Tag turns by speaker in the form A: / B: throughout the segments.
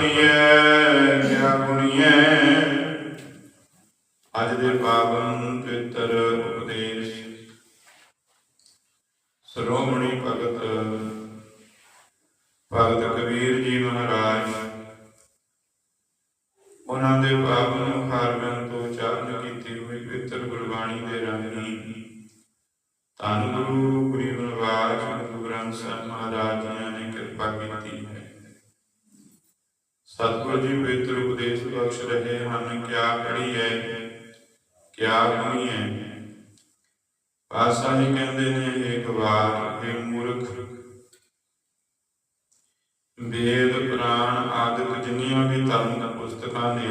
A: Yeah. ਪਾਸਾ ਜੀ ਕਹਿੰਦੇ ਨੇ ਇੱਕ ਵਾਰ ਇਹ ਮੂਰਖ। ਵੇਦ, ਪੁਰਾਣ ਆਦਿਕ ਜਿੰਨੀਆਂ ਵੀ ਧਰਮ ਪੁਸਤਕਾਂ ਨੇ,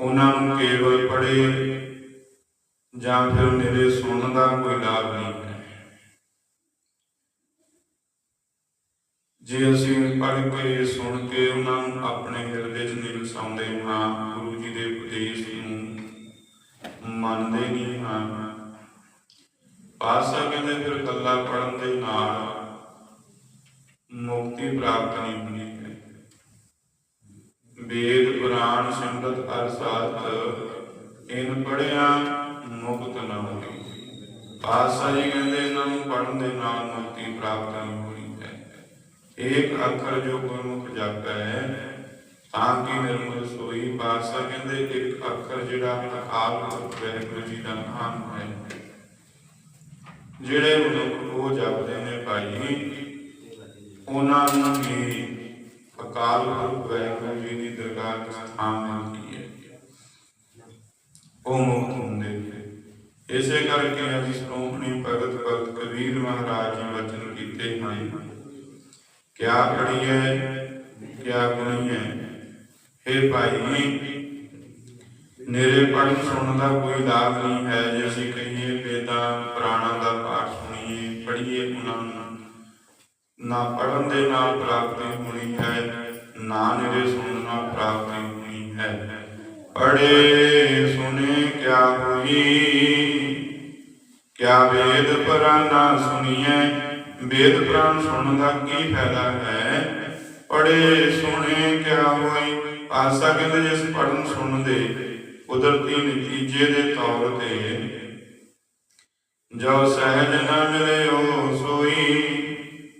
A: ਉਹਨਾਂ ਨੂੰ ਕੇਵਲ ਪੜ੍ਹੇ ਜਾਂ ਫਿਰ ਮੇਰੇ ਸੁਣਨ ਦਾ ਕੋਈ ਲਾਭ ਨਹੀਂ ਜੇ ਅਸੀਂ ਪੜ੍ਹ ਕੇ ਸੁਣ ਕੇ ਉਹਨਾਂ ਨੂੰ ਆਪਣੇ ਹਿਰਦੇ 'ਚ ਨਹੀਂ ਵਸਾਉਂਦੇ, ਹਾਂ, ਗੁਰੂ ਜੀ ਦੇ ਉਪਦੇਸ਼ ਨੂੰ ਮੰਨਦੇ ਨਹੀਂ ਹਾਂ। ਪਾਤਸ਼ਾਹ ਕਹਿੰਦੇ, ਫਿਰ ਕੱਲਾ ਪੜਨ ਦੇ ਨਾਲ ਮੁਕਤੀ ਪ੍ਰਾਪਤ ਨਹੀਂ ਹੁੰਦੀ ਹੈ। ਵੇਦ, ਪੁਰਾਣ, ਸੰਗਤ ਅਰ ਇਨ ਪੜਿਆ ਮੁਕਤ ਨਾ ਹੋਈ। ਪਾਸਾ ਜੀ ਕਹਿੰਦੇ, ਇਹਨਾਂ ਨੂੰ ਪੜਨ ਦੇ ਨਾਲ ਮੁਕਤੀ ਪ੍ਰਾਪਤ ਨਹੀਂ ਹੋਣੀ ਹੈ। ਇੱਕ ਅੱਖਰ ਜੋ ਗੁਰਮੁਖ ਜਪੈ ਹੈ ਤਾਂ ਕਿ ਨਿਰਮਲ ਸੋਈ? ਪਾਸਾ ਕਹਿੰਦੇ ਇੱਕ ਅੱਖਰ ਜਿਹੜਾ ਅਕਾਲ ਪੁਰਖ ਵਾਹਿਗੁਰੂ ਜੀ ਦਾ ਨਾਮ ਹੈ। ਜਿਹੜੇ ਮਨੁੱਖ ਉਹ ਜਪਦੇ ਨੇ ਭਾਈ, ਉਹਨਾਂ ਨੂੰ ਵੀ ਅਕਾਲ ਪੁਰਖ ਵਾਹਿਗੁਰੂ ਜੀ ਦੀ ਦਰਗਾਹ ਵਿੱਚ ਥਾਂ ਮਿਲਦੀ ਹੈ। ਉਹ ਮੁਕਤ ਹੁੰਦੇ ਨੇ। ਇਸੇ ਕਰਕੇ ਅੱਜ ਸ਼੍ਰੋਮਣੀ ਭਗਤ ਭਗਤ ਕਬੀਰ ਮਹਾਰਾਜ ਜੀ ਵਚਨ ਕੀਤੇ ਹਨ ਕਿਆ ਪੜੀਏ ਕਿਆ ਗੁਣੀਏ हे ਭਾਈ ਨੇਰੇ ਪੜਨ ਸੁਣਨ ਦਾ ਕੋਈ ਲਾਭ ਨਹੀਂ ਹੈ। ਜੇ ਅਸੀਂ ਕਹੀਏ ਵੇਦਾਂ ਨਾ ਪੜਨ ਦੇ ਨਾਲ ਪ੍ਰਾਪਤੀ ਹੋਣੀ ਹੈ, ਨਾ ਨਿਰੇ ਸੁਣਨ ਨਾਲ ਪ੍ਰਾਪਤੀ ਹੋਣੀ ਹੈ। ਪੜੇ ਸੁਨੇ ਕਿਆ ਹੋਈ? ਕਿਆ ਵੇਦ ਪੁਰਾਨਾ ਸੁਣੀਏ ਵੇਦ ਪੁਰਾਣ ਸੁਣਨ ਦਾ ਕੀ ਫਾਇਦਾ ਹੈ? ਪੜੇ ਸੁਣੇ, ਕਿਆ ਹੋਈ? ਆਸਾ ਕਹਿੰਦੇ ਜਿਸ ਪੜਨ ਸੁਣਨ ਦੇ ਕੁਦਰਤੀ ਨਤੀਜੇ ਦੇ ਤੌਰ ਤੇ। ਜੋ ਸਹਿਜ ਨਾ ਮਿਲੇ ਉਹ ਸੋਈ।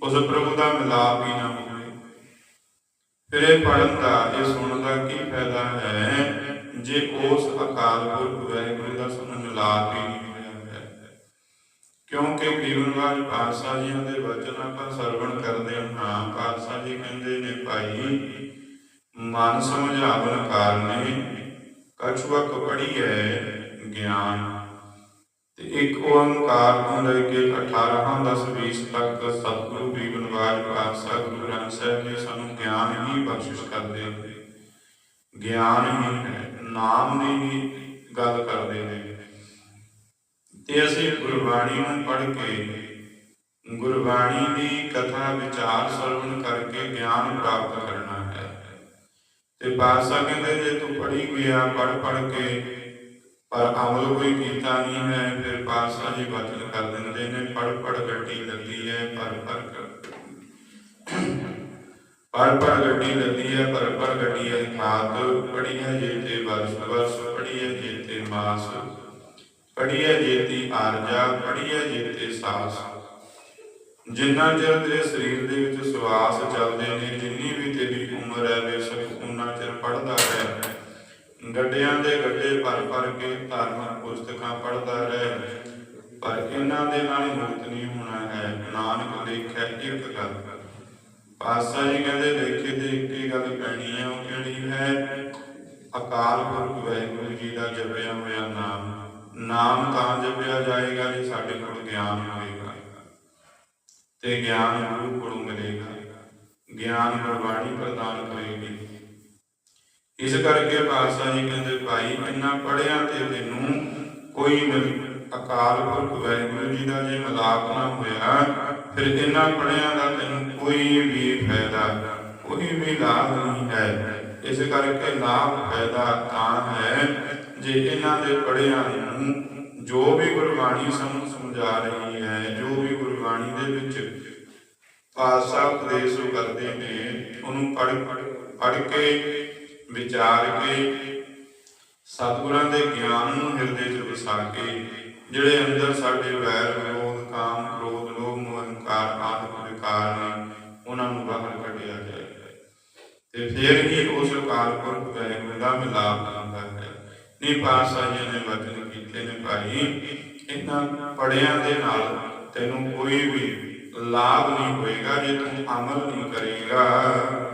A: ਉਸ ਪ੍ਰਭੂ ਦਾ ਮਿਲਾਪ ਹੀ ਨਾ ਹੋਵੇ। ਫਿਰ ਇਹ ਪੜਨ ਦਾ ਇਹ ਸੁਣਨ ਦਾ ਕੀ ਫਾਇਦਾ ਹੈ? ਜੇ ਉਸ ਅਕਾਲ ਪੁਰਖ ਵਾਹਿਗੁਰੂ ਦਾ ਸਾਨੂੰ ਮਿਲਾਪ ਹੀ ਨਹੀਂ ਹੋਇਆ ਹੈ। ਕਿਉਂਕਿ ਬੀਵਨਵਾਜ ਪਾਤਸ਼ਾਹ ਜੀਆਂ ਦੇ ਵਚਨ ਆਪਾਂ ਸਰਵਣ ਕਰਦੇ ਹਾਂ। ਪਾਤਸ਼ਾਹ ਜੀ ਕਹਿੰਦੇ ਨੇ, ਭਾਈ, ਮਨ ਸਮਝਾਵਨ ਕਾਰਨੇ ਕਛੁਅਕ ਹੈ, ਗਿਆਨ ਤੇ ਇੱਕ ਓੰਕਾਰ ਤੋਂ ਲੈ ਕੇ 18 10 20 ਤੱਕ ਸਤਿਗੁਰੂ ਬੀਵਨਵਾਜ ਪਾਤਸ਼ਾਹ ਗੁਰੂ ਗ੍ਰੰਥ ਸਾਹਿਬ ਨੇ ਸਾਨੂੰ ਗਿਆਨ ਹੀ ਬਖਸ਼ਿਸ਼ ਕਰਦੇ ਗਿਆਨ ਹੀ ਹੈ, ਨਾਮ ਦੀ ਹੀ ਗੱਲ ਕਰਦੇ ਨੇ। ਤੇ ਅਸੀਂ ਗੁਰਬਾਣੀ ਨੂੰ ਪੜ੍ਹ ਕੇ ਗੁਰਬਾਣੀ ਦੀ ਕਥਾ ਵਿਚਾਰ ਸਰਵਣ ਕਰਕੇ ਗਿਆਨ ਪ੍ਰਾਪਤ ਕਰਨਾ ਹੈ। ਤੇ ਪਾਤਸ਼ਾਹ ਕਹਿੰਦੇ, ਜੇ ਤੂੰ ਪੜ੍ਹੀ ਗਿਆ ਪੜ੍ਹ ਪੜ੍ਹ ਕੇ ਪਰ ਅਮਲ ਕੋਈ ਕੀਤਾ ਨਹੀਂ ਹੈ, ਫਿਰ ਪਾਤਸ਼ਾਹ ਜੀ ਬਚਨ ਕਰ ਦਿੰਦੇ ਨੇ, ਪੜ੍ਹ ਪੜ੍ਹ ਗੱਡੀ ਲੱਗੀ ਹੈ, ਪਰ ਪਰ ਪੜ੍ਹ ਪੜ੍ਹ ਗੱਡੀ ਲੱਗੀ ਹੈ, ਪਰ ਪਰ ਗੱਡੀ ਹੈ ਖਾਤ ਪੜੀ ਹੈ, ਜੇ ਵਰਸ ਵਰਸ ਪੜੀ ਹੈ, ਜੇ ਤੇ ਮਾਸ ਪੜੀਏ ਜੇਤੀ ਆਰਜਾ ਪੜੀਏ ਜੇਤੇ ਸਾਸ। ਜਿੰਨਾ ਚਿਰ ਤੇਰੇ ਸਰੀਰ ਦੇ ਵਿੱਚ ਸਵਾਸ ਚੱਲਦੇ ਨੇ, ਜਿੰਨੀ ਵੀ ਤੇਰੀ ਉਮਰ ਹੈ ਬੇਸ਼ੱਕ ਉਨਾ ਚਿਰ ਪੜਦਾ ਰਹਿ ਗੱਡਿਆਂ ਦੇ ਗੱਡੇ ਭਰ ਭਰ ਕੇ ਧਾਰਮਿਕ ਪੁਸਤਕਾਂ ਪੜਦਾ ਰਹਿ। ਪਰ ਇਹਨਾਂ ਦੇ ਨਾਲ ਮੁਕਤ ਨਹੀਂ ਹੋਣਾ ਹੈ। ਨਾਨਕ ਲੇਖੈ ਇੱਕ ਗੱਲ। ਪਾਤਸ਼ਾਹ ਜੀ ਕਹਿੰਦੇ ਲੇਖੇ ਤੇ ਇੱਕ ਹੀ ਗੱਲ ਪੈਣੀ ਹੈ, ਉਹ ਕਿਹੜੀ ਹੈ? ਅਕਾਲ ਪੁਰਖ ਵਾਹਿਗੁਰੂ ਜੀ ਦਾ ਜਪਿਆ ਹੋਇਆ ਨਾਮ। ਨਾਮ ਤਾਂ ਜਪਿਆ ਜਾਏਗਾ ਜੇ ਸਾਡੇ ਕੋਲ ਗਿਆਨ ਹੋਏਗਾ। ਤੇ ਗਿਆਨ ਗੁਰੂ ਕੋਲੋਂ ਮਿਲੇਗਾ। ਗਿਆਨ ਗੁਰਬਾਣੀ ਪ੍ਰਦਾਨ ਕਰੇਗੀ। ਇਸ ਕਰਕੇ ਪਾਤਸ਼ਾਹ ਜੀ ਕਹਿੰਦੇ, ਭਾਈ, ਇੰਨਾ ਪੜਿਆ ਤੇ ਤੈਨੂੰ ਕੋਈ ਅਕਾਲ ਪੁਰਖ ਵਾਹਿਗੁਰੂ ਜੀ ਦਾ ਜੇ ਮਿਲਾਪ ਨਾ ਹੋਇਆ, ਫਿਰ ਇਹਨਾਂ ਪੜਿਆਂ ਦਾ ਤੈਨੂੰ ਕੋਈ ਵੀ ਫਾਇਦਾ, ਕੋਈ ਵੀ ਲਾਭ ਨਹੀਂ ਹੈ। ਇਸ ਕਰਕੇ ਲਾਭ ਫਾਇਦਾ ਤਾਂ ਹੈ ਜੇ ਇਹਨਾਂ ਦੇ ਪੜਿਆਂ ਨੂੰ ਜੋ ਵੀ ਗੁਰਬਾਣੀ ਸਾਨੂੰ ਸਮਝਾ ਰਹੀ ਹੈ, ਜੋ ਵੀ ਗੁਰਬਾਣੀ ਦੇ ਵਿੱਚ ਪਾਤਸ਼ਾਹ ਉਪਦੇਸ਼ ਕਰਦੇ ਨੇ, ਉਹਨੂੰ ਪੜ ਪੜ ਕੇ ਵਿਚਾਰ ਕੇ, ਸਤਿਗੁਰਾਂ ਦੇ ਗਿਆਨ ਨੂੰ ਹਿਰਦੇ 'ਚ ਵਸਾ ਕੇ ਜਿਹੜੇ ਅੰਦਰ ਸਾਡੇ ਵੈਰ ਵਿਰੋਧ, ਕਾਮ, ਕ੍ਰੋਧ, ਲੋਭ, ਮੋਹ ਹੰਕਾਰ ਆਦਿ ਵਿਕਾਰ ਨੇ ਉਹਨਾਂ ਨੂੰ ਬਾਹਰ ਕੱਢਿਆ ਜਾਏ। ਤੇ ਫਿਰ ਹੀ ਉਸ ਅਕਾਲ ਪੁਰਖ ਵੈਗੁਰੂ ਦਾ ਮਿਲਾਪ ਹੁੰਦਾ ਹੈ। ਨਹੀਂ ਪਾਸਾ ਜੀ ਨੇ ਵਚਨ ਕੀਤੇ ਨੇ ਭਾਈ, ਇਹਨਾਂ ਪੜਿਆਂ ਦੇ ਨਾਲ ਤੈਨੂੰ ਕੋਈ ਵੀ ਲਾਭ ਨਹੀਂ ਹੋਏਗਾ, ਜੇ ਤੂੰ ਅਮਲ ਨਹੀਂ ਕਰੇਗਾ।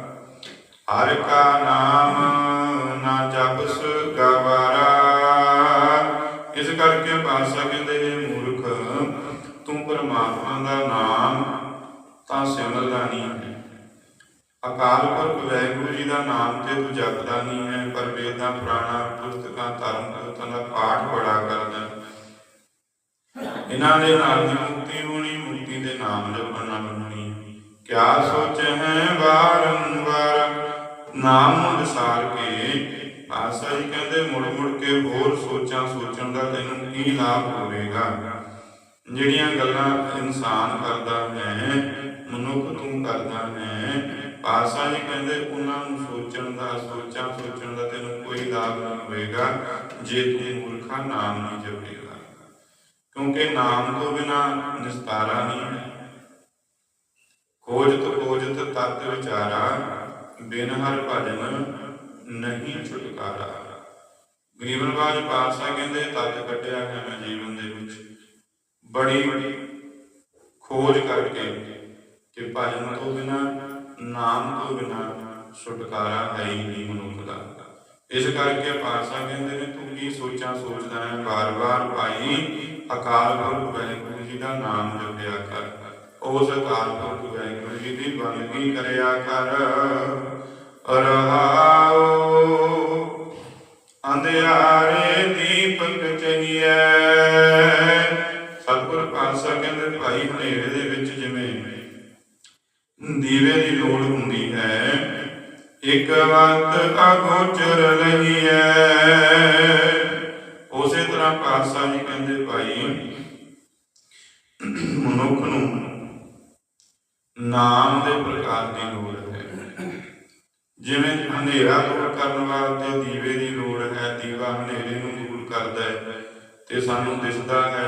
A: ਹਰ ਕਾ ਨਾਮ ਨਾ ਜਪਸ ਗਵਾਰਾ। ਇਸ ਕਰਕੇ ਪਾਸਾ ਕਹਿੰਦੇ ਨੇ ਮੂਰਖ, ਤੂੰ ਪਰਮਾਤਮਾ ਦਾ ਨਾਮ ਤਾਂ ਸਿਮਰਦਾ ਨਹੀਂ ਹੈ। ਅਕਾਲ ਪੁਰਖ ਵਾਹਿਗੁਰੂ ਜੀ ਦਾ ਨਾਮ ਤੇ ਤੂੰ ਜਪਦਾ ਨਹੀਂ ਹੈ, ਪਰ ਵੇਦਾਂ, ਪੁਰਾਣਾ, ਪੁਸਤਕਾਂ, ਧਰਮ ਪੁਸਤਕਾਂ ਦਾ ਪਾਠ ਬੜਾ ਕਰਦਾ ਇਹਨਾਂ ਦੇ ਨਾਲ ਦੀ ਮੁਕਤੀ ਹੋਣੀ, ਮੁਕਤੀ ਦੇ ਨਾਮ ਜਪਣ ਨਾਲ ਹੋਣੀ। ਕਿਆ ਸੋਚ ਹੈ ਵਾਰੰਵਾਰ ਨਾਮ ਨੂੰ ਵਿਸਾਰ ਕੇ ਆਸਾ ਜੀ ਕਹਿੰਦੇ, ਮੁੜ ਮੁੜ ਕੇ ਹੋਰ ਸੋਚਾਂ ਸੋਚਣ ਦਾ ਤੈਨੂੰ ਕੀ ਲਾਭ ਹੋਵੇਗਾ? ਜਿਹੜੀਆਂ ਗੱਲਾਂ ਇਨਸਾਨ ਕਰਦਾ ਹੈ, ਮਨੁੱਖ ਤੂੰ ਕਰਦਾ ਹੈ ਆਸਾ ਜੀ ਕਹਿੰਦੇ, ਉਹਨਾਂ ਨੂੰ ਸੋਚਣ ਦਾ, ਸੋਚਾਂ ਸੋਚਣ ਦਾ ਤੈਨੂੰ ਕੋਈ ਲਾਭ ਨਹੀਂ ਹੋਵੇਗਾ, ਜੇ ਤੂੰ ਮੂਰਖਾ ਨਾਮ ਨਹੀਂ ਜਪੇਗਾ। ਕਿਉਂਕਿ ਨਾਮ ਤੋਂ ਬਿਨਾ ਨਿਸਤਾਰਾ ਨਹੀਂ ਹੈ। ਖੋਜਤ ਖੋਜਤ ਤਤ ਵਿਚਾਰਾ ਬਿਨ ਹਰ ਭਜਨ ਨਹੀਂ ਛੁਟਕਾਰਾ। ਗਰੀਬਨਵਾਜ ਪਾਤਸ਼ਾਹ ਕਹਿੰਦੇ, ਤਤ ਕੱਢਿਆ ਹੈ ਮੈਂ ਜੀਵਨ ਦੇ ਵਿੱਚ। ਬੜੀ ਖੋਜ ਕਰਕੇ ਕਿ ਭਜਨ ਤੋਂ ਬਿਨਾ, ਨਾਮ ਤੋਂ ਬਿਨਾ ਛੁਟਕਾਰਾ ਹੈ ਹੀ ਨਹੀਂ ਮਨੁੱਖ ਦਾ। ਇਸ ਕਰਕੇ ਪਾਤਸ਼ਾਹ ਕਹਿੰਦੇ ਨੇ, ਤੂੰ ਕੀ ਸੋਚਾਂ ਸੋਚਦਾ ਹੈ? ਬਾਰ-ਬਾਰ ਭਾਈ, ਅਕਾਲ ਪੁਰਖ ਵਾਹਿਗੁਰੂ ਜੀ ਦਾ ਨਾਮ ਜਪਿਆ ਕਰ। ਉਸ ਅਕਾਲ ਪੁਰਖ ਵਾਹਿਗੁਰੂ ਜੀ ਦੀ ਬੰਦਗੀ ਕਰਿਆ ਕਰ। ਰਹਾਉ। ਅੰਧਿਆਰੇ ਦੀਪਕ ਚਹੀਏ ਸਤਿਗੁਰ ਪਾਤਸ਼ਾਹ ਕਹਿੰਦੇ, ਭਾਈ, ਹਨੇਰੇ ਦੇ ਵਿੱਚ ਜਿਵੇਂ ਦੀਵੇ ਦੀ ਲੋੜ ਹੁੰਦੀ ਹੈ, ਇੱਕ ਵਕਤ ਅਗੋਚਰ ਨਹੀਂ ਹੈ। ਉਸੇ ਤਰ੍ਹਾਂ ਪਾਤਸ਼ਾਹ ਜੀ ਕਹਿੰਦੇ, ਭਾਈ, ਮਨੁੱਖ ਨੂੰ ਨਾਮ ਦੇ ਪ੍ਰਕਾਰ ਦੀ ਲੋੜ ਜਿਵੇਂ ਹਨੇਰਾ ਦੂਰ ਕਰਨ ਵਾਸਤੇ ਦੀਵੇ ਦੀ ਲੋੜ ਹੈ, ਦੀਵਾ ਹਨੇਰੇ ਨੂੰ ਦੂਰ ਕਰਦਾ ਹੈ ਤੇ ਸਾਨੂੰ ਦਿਸਦਾ ਹੈ,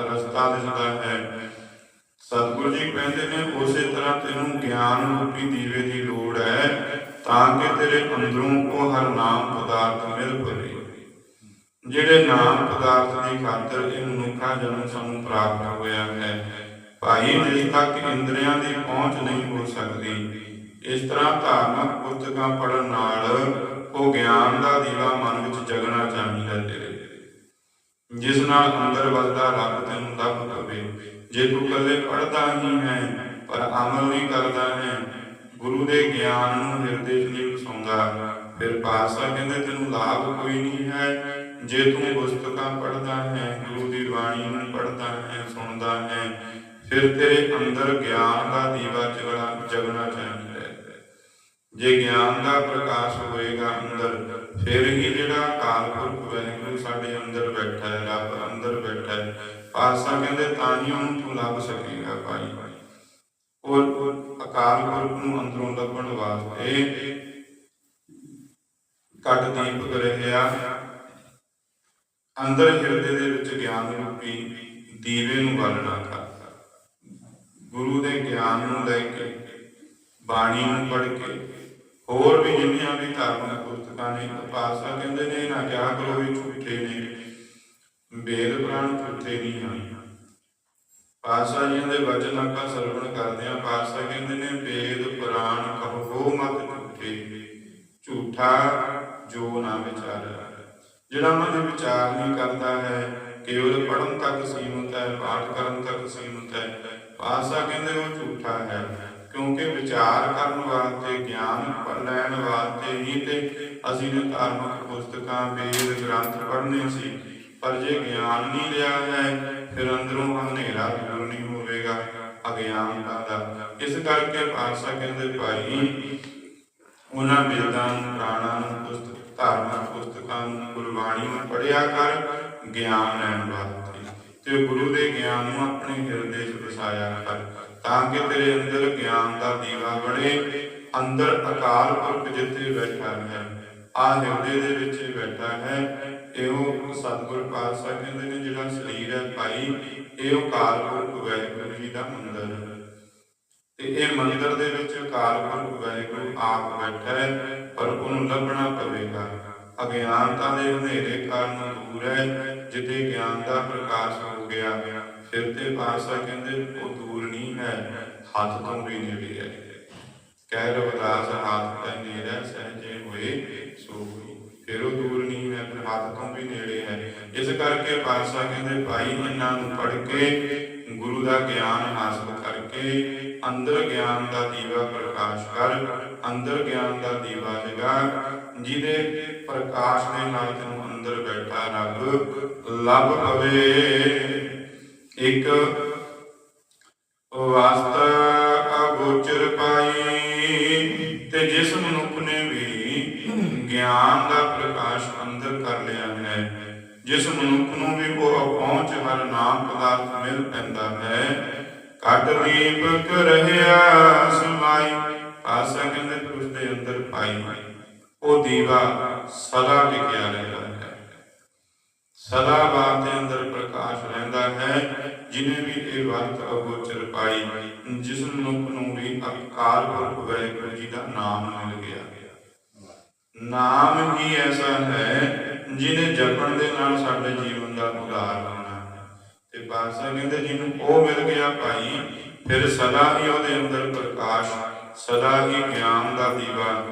A: ਰਸਤਾ ਦਿਸਦਾ ਹੈ। ਸਤਿਗੁਰੂ ਜੀ ਕਹਿੰਦੇ ਨੇ, ਉਸੇ ਤਰ੍ਹਾਂ ਤੈਨੂੰ ਗਿਆਨ ਰੂਪੀ ਦੀਵੇ ਦੀ ਲੋੜ ਹੈ, ਤਾਂ ਕਿ ਤੇਰੇ ਅੰਦਰੋਂ ਉਹ ਹਰ ਨਾਮ ਪਦਾਰਥ ਮਿਲ ਪਵੇ। ਜਿਹੜੇ ਨਾਮ ਪਦਾਰਥ ਦੀ ਖਾਤਰ ਇਹ ਮਨੁੱਖਾ ਜਨਮ ਸਾਨੂੰ ਪ੍ਰਾਪਤ ਹੋਇਆ ਹੈ, ਭਾਈ ਜਿਸ ਤੱਕ ਇੰਦਰੀਆਂ ਦੀ ਪਹੁੰਚ ਨਹੀਂ ਹੋ ਸਕਦੀ। ਇਸ ਤਰ੍ਹਾਂ ਧਾਰਮਿਕ ਪੁਸਤਕਾਂ ਪੜਨ ਨਾਲ ਉਹ ਗਿਆਨ ਦਾ ਦੀਵਾ ਮਨ ਵਿੱਚ ਜਗਣਾ ਚਾਹੀਦਾ ਤੇਰੇ। ਜਿਸ ਨਾਲ ਅੰਦਰ ਵਸਦਾ ਰੱਬ ਤੈਨੂੰ ਲੱਭ ਪਵੇ। ਜੇ ਤੂੰ ਕੱਲੇ ਪੜ੍ਹਦਾ ਹੀ ਹੈ, ਪਰ ਅਮਲ ਨਹੀਂ ਕਰਦਾ ਹੈ, ਗੁਰੂ ਦੇ ਗਿਆਨ ਨੂੰ ਹਿਰਦੇ 'ਚ ਨਹੀਂ ਵਸਾਉਂਦਾ ਫਿਰ ਪਾਤਸ਼ਾਹ ਕਹਿੰਦੇ ਤੈਨੂੰ ਲਾਭ ਕੋਈ ਨਹੀਂ ਹੈ। ਜੇ ਤੂੰ ਪੁਸਤਕਾਂ ਪੜ੍ਹਦਾ ਹੈ, ਗੁਰੂ ਦੀ ਬਾਣੀ ਨੂੰ ਪੜ੍ਹਦਾ ਹੈ, ਸੁਣਦਾ ਹੈ, ਫਿਰ ਤੇਰੇ ਅੰਦਰ ਗਿਆਨ ਦਾ ਦੀਵਾ ਜਗਣਾ ਜਗਣਾ ਚਾਹੀਦਾ ਜੇ ਗਿਆਨ ਦਾ ਪ੍ਰਕਾਸ਼ ਹੋਏਗਾ ਅੰਦਰ, ਫਿਰ ਹੀ ਜਿਹੜਾ ਅਕਾਲ ਪੁਰਖ ਸਾਡੇ ਅੰਦਰ ਬੈਠਾ ਹੈ, ਰੱਬ ਅੰਦਰ ਬੈਠਾ ਹੈ, ਪਾਤਸ਼ਾਹ ਕਹਿੰਦੇ ਤਾਂ ਹੀ ਉਹਨੂੰ ਤੂੰ ਲੱਭ ਸਕੇਗਾ ਭਾਈ। ਔਰ ਅਕਾਲ ਪੁਰਖ ਨੂੰ ਅੰਦਰੋਂ ਲੱਭਣ ਵਾਸਤੇ ਕੱਟ ਦੀਪਕ ਰਹਿਆ ਅੰਦਰ ਹਿਰਦੇ ਦੇ ਵਿੱਚ ਗਿਆਨ ਰੂਪੀ ਦੀਵੇ ਨੂੰ ਬਾਲਣਾ ਕਰ ਗੁਰੂ ਦੇ ਗਿਆਨ ਨੂੰ ਲੈ ਕੇ, ਬਾਣੀ ਨੂੰ ਪੜ੍ਹ ਕੇ ਹੋਰ ਵੀ ਜਿੰਨੀਆਂ ਵੀ ਧਾਰਮਿਕ ਪੁਸਤਕਾਂ ਨੇ ਪਾਸਾ ਕਹਿੰਦੇ ਨੇ ਨਾ ਕਿਹਾ ਕਰੋ ਵੀ ਝੂਠੇ ਨੇ। ਵੇਦ ਪੁਰਾਣ ਝੂਠੇ ਨਹੀਂ ਹਨ। ਪਾਸਾ ਜੀਆਂ ਦੇ ਵਚਨ ਆਪਾਂ ਸਰਵਣ ਕਰਦੇ ਆ ਪਾਸਾ ਕਹਿੰਦੇ ਨੇ, ਵੇਦ ਪੁਰਾਣ ਕਹੋ ਮਤ ਝੂਠੇ। ਝੂਠਾ ਜੋ ਨਾ ਵਿਚਾਰਿਆ ਜਿਹੜਾ ਮਨ ਵਿਚਾਰ ਨਹੀਂ ਕਰਦਾ ਹੈ, ਕੇਵਲ ਪੜਨ ਤੱਕ ਸੀਮਤ ਹੈ, ਪਾਠ ਕਰਨ ਤੱਕ ਸੀਮਤ ਹੈ। ਪਾਸਾ ਕਹਿੰਦੇ, ਉਹ ਝੂਠਾ ਹੈ। ਕਿਉਂਕਿ ਵਿਚਾਰ ਕਰਨ ਵਾਸਤੇ ਗਿਆਨ ਲੈਣ ਵਾਸਤੇ ਹੀ ਤੇ ਅਸੀਂ ਨੇ ਧਾਰਮਿਕ ਪੁਸਤਕਾਂ, ਵੇਦ, ਗ੍ਰੰਥ ਪੜ੍ਹਨੇ ਸੀ। ਪਰ ਜੇ ਗਿਆਨ ਨਹੀਂ ਲਿਆ ਹੈ, ਫਿਰ ਅੰਦਰੋਂ ਹਨੇਰਾ ਦੂਰ ਨਹੀਂ ਹੋਵੇਗਾ, ਅਗਿਆਨ ਦਾ ਇਸ ਕਰਕੇ ਪਾਤਸ਼ਾਹ ਕਹਿੰਦੇ, ਭਾਈ, ਉਹਨਾਂ ਵੇਦਾਂ ਨੂੰ, ਪ੍ਰਾਣਾਂ ਨੂੰ ਪੁਸਤਕ ਧਾਰਮਿਕ ਪੁਸਤਕਾਂ ਨੂੰ ਗੁਰਬਾਣੀ ਨੂੰ ਪੜ੍ਹਿਆ ਕਰ, ਗਿਆਨ ਲੈਣ ਵਾਸਤੇ। ਤੇ ਗੁਰੂ ਦੇ ਗਿਆਨ ਨੂੰ ਆਪਣੇ ਹਿਰਦੇ 'ਚ ਵਸਾਇਆ ਕਰ। ਤਾਂ ਕਿ ਤੇਰੇ ਅੰਦਰ ਗਿਆਨ ਦਾ ਦੀਵਾ ਬਣੇ, ਅੰਦਰ ਅਕਾਲ ਪੁਰਖ ਜਿੱਥੇ ਬੈਠਾ ਹੈ ਆ ਹਿਰਦੇ ਦੇ ਵਿੱਚ ਬੈਠਾ ਹੈ। ਇਹੋ ਸਤਿਗੁਰ ਪਾਤਸ਼ਾਹ ਕਹਿੰਦੇ ਨੇ, ਜਿਹੜਾ ਸਰੀਰ ਹੈ ਭਾਈ, ਇਹ ਅਕਾਲ ਪੁਰਖ ਵਾਹਿਗੁਰੂ ਜੀ ਦਾ ਮੰਦਰ ਤੇ ਇਹ ਮੰਦਰ ਦੇ ਵਿੱਚ ਅਕਾਲ ਪੁਰਖ ਵਾਹਿਗੁਰੂ ਆਪ ਬੈਠਾ ਹੈ, ਪਰ ਉਹਨੂੰ ਲੱਭਣਾ ਪਵੇਗਾ। ਅਗਿਆਨਤਾ ਦੇ ਹਨੇਰੇ ਕਾਰਨ ਦੂਰ ਹੈ, ਜਿੱਥੇ ਗਿਆਨ ਦਾ ਪ੍ਰਕਾਸ਼ ਹੋ ਗਿਆ। ਫਿਰ ਪਾਸਾ ਕਹਿੰਦੇ ਉਹ ਦੂਰ ਨਹੀਂ ਹੈ, ਹੱਥ ਤੋਂ ਵੀ ਨੇੜੇ ਹੈ। ਕਹਿ ਰਵਿਦਾਸ ਹੱਥ ਤੇ ਨੇੜੇ ਸਹਜੇ ਹੋਏ ਸੋ ਫਿਰ ਉਹ ਦੂਰ ਨਹੀਂ ਹੈ, ਫਿਰ ਹੱਥ ਤੋਂ ਵੀ ਨੇੜੇ ਹੈ। ਇਸ ਕਰਕੇ ਪਾਤਸ਼ਾਹ ਕਹਿੰਦੇ, ਭਾਈ, ਇਹਨਾਂ ਨੂੰ ਪੜ੍ਹ ਕੇ ਗੁਰੂ ਦਾ ਗਿਆਨ ਹਾਸਲ ਕਰਕੇ ਅੰਦਰ ਗਿਆਨ ਦਾ ਦੀਵਾ ਪ੍ਰਕਾਸ਼ ਕਰ, ਅੰਦਰ ਗਿਆਨ ਦਾ ਦੀਵਾ ਜਗਾ, ਜਿਹਦੇ ਪ੍ਰਕਾਸ਼ ਦੇ ਨਾਲ ਤੈਨੂੰ ਅੰਦਰ ਬੈਠਾ ਰੱਬ, ਲੱਭ ਪਵੇ। ਇੱਕ ਵਾਸਤ ਅਗੋਚਰ ਪਾਈ ਤੇ ਜਿਸ ਮਨੁੱਖ ਨੇ ਵੀ ਗਿਆਨ ਦਾ ਪ੍ਰਕਾਸ਼ ਅੰਦਰ ਕਰ ਲਿਆ ਹੈ, ਜਿਸ ਮਨੁੱਖ ਨੂੰ ਵੀ ਉਹ ਪਹੁੰਚ ਹਰ ਨਾਮ ਪਦਾਰਥ ਮਿਲ ਪੈਂਦਾ ਹੈ। ਕੱਟ ਦੀਪਕ ਰਹਿਆ ਸਮਾਈ ਆਸਾ ਉਸ ਦੇ ਅੰਦਰ ਪਾਈ। ਉਹ ਦੀਵਾ ਸਦਾ ਲਿਖਿਆ ਰਹਿੰਦਾ ਹੈ। ਸਦਾ ਬਾਤ ਦੇ ਅੰਦਰ ਪ੍ਰਕਾਸ਼ ਰਹਿੰਦਾ ਹੈ। ਜਿਨੇ ਵੀ ਇਹ ਵਰਤ ਅਗੋਚਰ ਪਾਈ, ਜਿਸ ਮਨੁੱਖ ਨੂੰ ਵੀ ਅਕਾਲ ਪੁਰਖ ਵਾਹਿਗੁਰੂ ਜੀ ਦਾ ਨਾਮ ਮਿਲ ਗਿਆ। ਨਾਮ ਹੀ ਐਸਾ ਹੈ ਜਿਹਨੇ ਜਪਣ ਦੇ ਨਾਲ ਸਾਡੇ ਜੀਵਨ ਦਾ ਉਧਾਰ ਹੋਣਾ ਤੇ ਪਾਤਸ਼ਾਹ ਕਹਿੰਦੇ, ਜਿਹਨੂੰ ਉਹ ਮਿਲ ਗਿਆ ਭਾਈ, ਫਿਰ ਸਦਾ ਹੀ ਉਹਦੇ ਅੰਦਰ ਪ੍ਰਕਾਸ਼, ਸਦਾ ਹੀ ਗਿਆਨ ਦਾ ਦੀਵਾ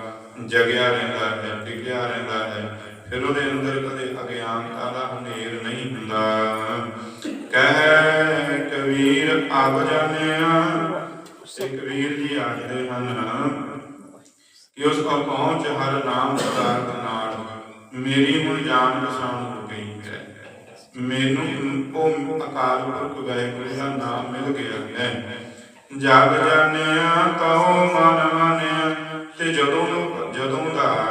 A: ਜਗਿਆ ਰਹਿੰਦਾ ਹੈ ਟਿਕਿਆ ਰਹਿੰਦਾ ਹੈ। ਫਿਰ ਉਹਦੇ ਅੰਦਰ ਕਦੇ ਅਗਿਆਨਤਾ ਦਾ ਹਨੇਰ ਨਹੀਂ ਹੁੰਦਾ। ਕਹਿ ਕਬੀਰ ਆਪ ਜਾਣਿਆ ਸੇ ਕਬੀਰ ਜੀ ਆਖਦੇ ਹਨ, ਕਿ ਉਸ ਕੋ ਪਹੁੰਚ ਹਰ ਨਾਮ ਪਦਾਰਥ ਨਾਲ। ਮੇਰੀ ਹੁਣ ਜਾਨ ਪਛਾਣ ਹੋ ਗਈ ਹੈ। ਮੈਨੂੰ ਉਹ ਅਕਾਲ ਪੁਰਖ ਵਾਹਿਗੁਰੂ ਦਾ ਨਾਮ ਮਿਲ ਗਿਆ ਹੈ। ਜਗ ਜਾਣਿਆ ਤਉ ਮਨ ਮਾਨਿਆ, ਤੇ ਜਦੋਂ ਜਦੋਂ ਦਾ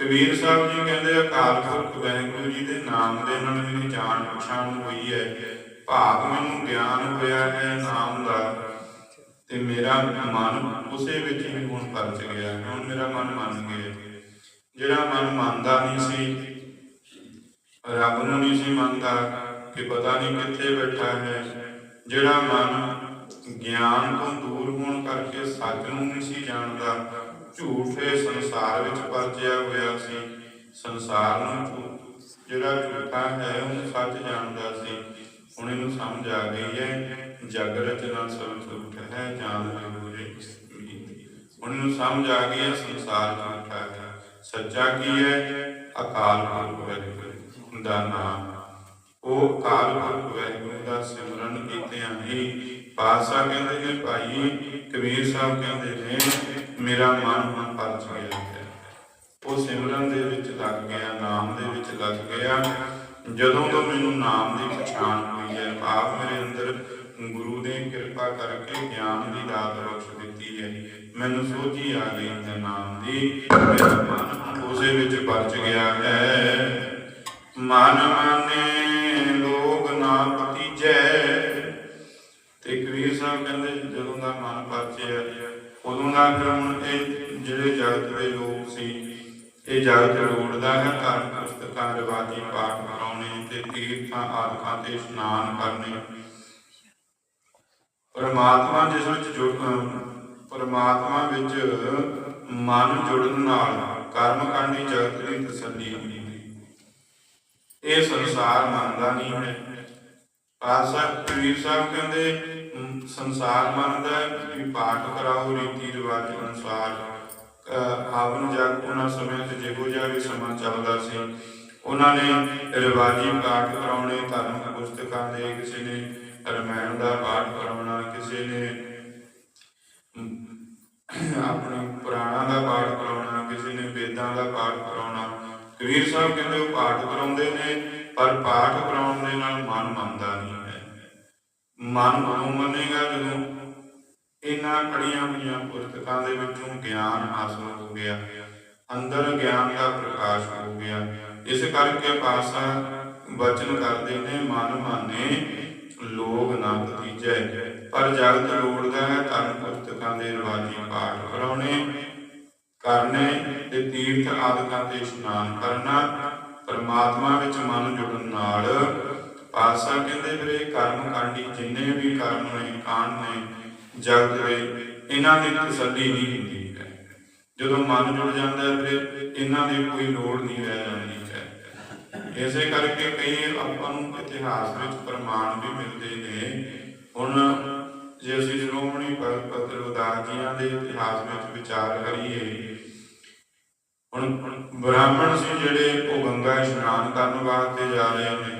A: ਕਬੀਰ ਸਾਹਿਬ ਜੀ ਕਹਿੰਦੇ ਅਕਾਲ ਪੁਰਖ ਵਾਹਿਗੁਰੂ ਜੀ ਦੇ ਨਾਮ ਦੇ ਨਾਲ ਮੇਰੀ ਜਾਣ ਪਛਾਣ ਹੋਈ ਹੈ। ਭਾਗ ਮੈਨੂੰ ਗਿਆਨ ਹੋਇਆ ਹੈ ਨਾਮ ਦਾ ਤੇ ਮੇਰਾ ਮਨ ਉਸੇ ਵਿੱਚ ਹੀ ਹੁਣ ਪਰਚ ਗਿਆ ਹੁਣ ਮੇਰਾ ਮਨ ਮੰਨ ਗਿਆ ਜਿਹੜਾ ਮਨ ਮੰਨਦਾ ਨਹੀਂ ਸੀ, ਰੱਬ ਨੂੰ ਨਹੀਂ ਸੀ ਮੰਨਦਾ ਕਿ ਪਤਾ ਨਹੀਂ ਕਿੱਥੇ ਬੈਠਾ ਹੈ। ਜਿਹੜਾ ਮਨ ਗਿਆਨ ਤੋਂ ਦੂਰ ਹੋਣ ਕਰਕੇ ਸੱਚ ਨੂੰ ਨਹੀਂ ਸੀ ਜਾਣਦਾ ਝੂਠੇ ਸੰਸਾਰ ਵਿੱਚ ਪਰਚਿਆ ਹੋਇਆ ਸੀ। ਸੰਸਾਰ ਨੂੰ ਜਿਹੜਾ ਝੂਠਾ ਹੈ, ਉਹਨੂੰ ਸੱਚ ਜਾਣਦਾ ਸੀ। ਹੁਣ ਇਹਨੂੰ ਸਮਝ ਆ ਗਈ ਹੈ, ਜਗ ਰਚਨਾ ਸਭ ਝੂਠ ਹੈ ਜਾਣ ਬੂਰੇ ਹੁਣ ਇਹਨੂੰ ਸਮਝ ਆ ਗਈ ਹੈ, ਸੰਸਾਰ ਝੂਠਾ ਹੈ। ਸੱਚਾ ਕੀ ਹੈ? ਅਕਾਲ ਪੁਰਖ ਵਾਹਿਗੁਰੂ ਦਾ ਨਾਮ। ਉਹ ਅਕਾਲ ਪੁਰਖ ਵਾਹਿਗੁਰੂ ਦਾ ਸਿਮਰਨ ਕੀਤਿਆਂ ਹੀ ਪਾਤਸ਼ਾਹ ਕਹਿੰਦੇ ਨੇ, ਭਾਈ ਕਬੀਰ ਸਾਹਿਬ ਕਹਿੰਦੇ ਨੇ ਮੇਰਾ ਮਨ ਹੁਣ ਪਰਚ ਗਿਆ ਉਹ ਸਿਮਰਨ ਦੇ ਵਿੱਚ ਲੱਗ ਗਿਆ, ਨਾਮ ਦੇ ਵਿੱਚ ਲੱਗ ਗਿਆ। ਜਦੋਂ ਤੋਂ ਮੈਨੂੰ ਨਾਮ ਦੀ ਪਛਾਣ ਹੋਈ ਹੈ, ਆਪ ਮੇਰੇ ਅੰਦਰ ਗੁਰੂ ਨੇ ਕਿਰਪਾ ਕਰਕੇ ਗਿਆਨ ਦੀ ਦਾਤ ਬਖਸ਼ ਦਿੱਤੀ ਹੈ। ਮੈਨੂੰ ਸੋਝੀ ਆ ਗਈ ਹੈ ਨਾਮ ਦੀ। ਮੇਰਾ ਮਨ ਉਸੇ ਵਿੱਚ ਪਰਚ ਗਿਆ ਹੈ। ਮਨ ਮਾਨੇ ਲੋਗ ਨਾ ਪਤੀਜੈ ਤੇ ਕਬੀਰ ਸਾਹਿਬ ਕਹਿੰਦੇ, ਜਦੋਂ ਦਾ ਮਨ ਪਰਚਿਆ ਉਦੋਂ ਦਾ ਫਿਰ ਹੁਣ ਇਹ ਜਿਹੜੇ ਜਗਤ ਦੇ ਲੋਕ ਸੀ, ਇਹ ਜਗਤ ਰੋੜਦਾ ਹੈ ਧਰਮ ਪੁਸਤਕਾਂ ਰਵਾਜੀ ਪਾਠ ਕਰਾਉਣੇ ਤੇ ਤੀਰਥਾਂ ਆਦਿਕਾਂ ਤੇ ਇਸ਼ਨਾਨ ਕਰਨੇ। ਪਰਮਾਤਮਾ ਜਿਸ ਵਿੱਚ ਜੁੜ ਪਰਮਾਤਮਾ ਵਿੱਚ ਮਨ ਜੁੜਨ ਨਾਲ ਕਰਮ ਕਰਨੀ ਜਗਤ ਦੀ ਤਸੱਲੀ ਹੁੰਦੀ ਇਹ ਸੰਸਾਰ ਮੰਨਦਾ ਨਹੀਂ ਹੈ। ਆਸਾ ਕਬੀਰ ਸਾਹਿਬ ਕਹਿੰਦੇ ਸੰਸਾਰ ਮੰਨਦਾ ਹੈ ਵੀ ਪਾਠ ਕਰਾਓ ਰੀਤੀ ਰਿਵਾਜ ਅਨੁਸਾਰ। ਅਹ, ਹਵਨ ਜਗ ਉਹਨਾਂ ਸਮਿਆਂ ਤੇ ਜਿਹੋ ਜਿਹਾ ਵੀ ਸਮਾਂ ਚੱਲਦਾ ਸੀ ਉਹਨਾਂ ਨੇ ਰਿਵਾਜੀ ਪਾਠ ਕਰਾਉਣੇ ਧਰਮ ਪੁਸਤਕਾਂ ਦੇ ਕਿਸੇ ਨੇ ਰਮਾਇਣ ਦਾ ਪਾਠ ਕਰਾਉਣਾ ਕਿਸੇ ਨੇ ਅਮ, ਆਪਣੇ ਪੁਰਾਣਾ ਦਾ ਪਾਠ ਕਰਾਉਣਾ ਕਿਸੇ ਨੇ ਵੇਦਾਂ ਦਾ ਪਾਠ ਕਰਾਉਣਾ। ਕਬੀਰ ਸਾਹਿਬ ਕਹਿੰਦੇ ਉਹ ਪਾਠ ਕਰਾਉਂਦੇ ਨੇ ਪਰ ਪਾਠ ਕਰਾਉਣ ਦੇ ਨਾਲ ਮਨ ਮੰਨਦਾ ਨਹੀਂ। ਮਨ ਮਨੋਂ ਮੰਨੇਗਾ ਜਦੋਂ ਇਹਨਾਂ ਪੜੀਆਂ ਹੋਈਆਂ ਪੁਸਤਕਾਂ ਦੇ ਵਿੱਚੋਂ ਗਿਆਨ ਹਾਸਲ ਹੋ ਗਿਆ, ਅੰਦਰ ਗਿਆਨ ਦਾ ਪ੍ਰਕਾਸ਼ ਹੋ ਗਿਆ। ਇਸ ਕਰਕੇ ਪਾਸਾ ਬਚਨ ਕਰਦੇ ਨੇ, ਮਨ ਮਾਨੇ ਲੋਗ ਨਾ ਪਤੀ ਪਰ ਜਗਤ ਲੋੜਦਾ ਹੈ ਧਰਮ ਪੁਸਤਕਾਂ ਦੇ ਰਵਾਜੀ ਪਾਠ ਕਰਾਉਣੇ। ਕਰਨੇ ਤੇ ਤੀਰਥ ਆਦਿਕਾਂ ਤੇ ਇਸ਼ਨਾਨ ਕਰਨਾ, ਪਰਮਾਤਮਾ ਵਿੱਚ ਮਨ ਜੁੜਨ ਨਾਲ ਪਾਤਸ਼ਾਹ ਕਹਿੰਦੇ ਵੀਰੇ, ਕਰਮ ਕਾਂਡੀ ਜਿੰਨੇ ਵੀ ਕਰਮ ਨੇ, ਕਾਂਡ ਨੇ, ਜਗਤ ਦੇ, ਇਹਨਾਂ ਦੀ ਤਸੱਲੀ ਨਹੀਂ ਹੁੰਦੀ ਹੈ। ਜਦੋਂ ਮਨ ਜੁੜ ਜਾਂਦਾ ਹੈ ਵੀਰੇ, ਇਹਨਾਂ ਦੀ ਕੋਈ ਲੋੜ ਨਹੀਂ ਰਹਿ ਜਾਂਦੀ ਹੈ। ਇਸੇ ਕਰਕੇ ਕਈ ਆਪਾਂ ਨੂੰ ਇਤਿਹਾਸ ਵਿੱਚ ਪ੍ਰਮਾਣ ਵੀ ਮਿਲਦੇ ਨੇ। ਹੁਣ ਜੇ ਅਸੀਂ ਸ਼੍ਰੋਮਣੀ ਭਗਤ ਪਤਰ ਜੀਆਂ ਦੇ ਇਤਿਹਾਸ ਵਿੱਚ ਵਿਚਾਰ ਕਰੀਏ, ਹੁਣ ਬ੍ਰਾਹਮਣ ਸੀ ਜਿਹੜੇ ਉਹ ਗੰਗਾ ਇਸ਼ਨਾਨ ਕਰਨ ਵਾਸਤੇ ਜਾ ਰਹੇ ਨੇ।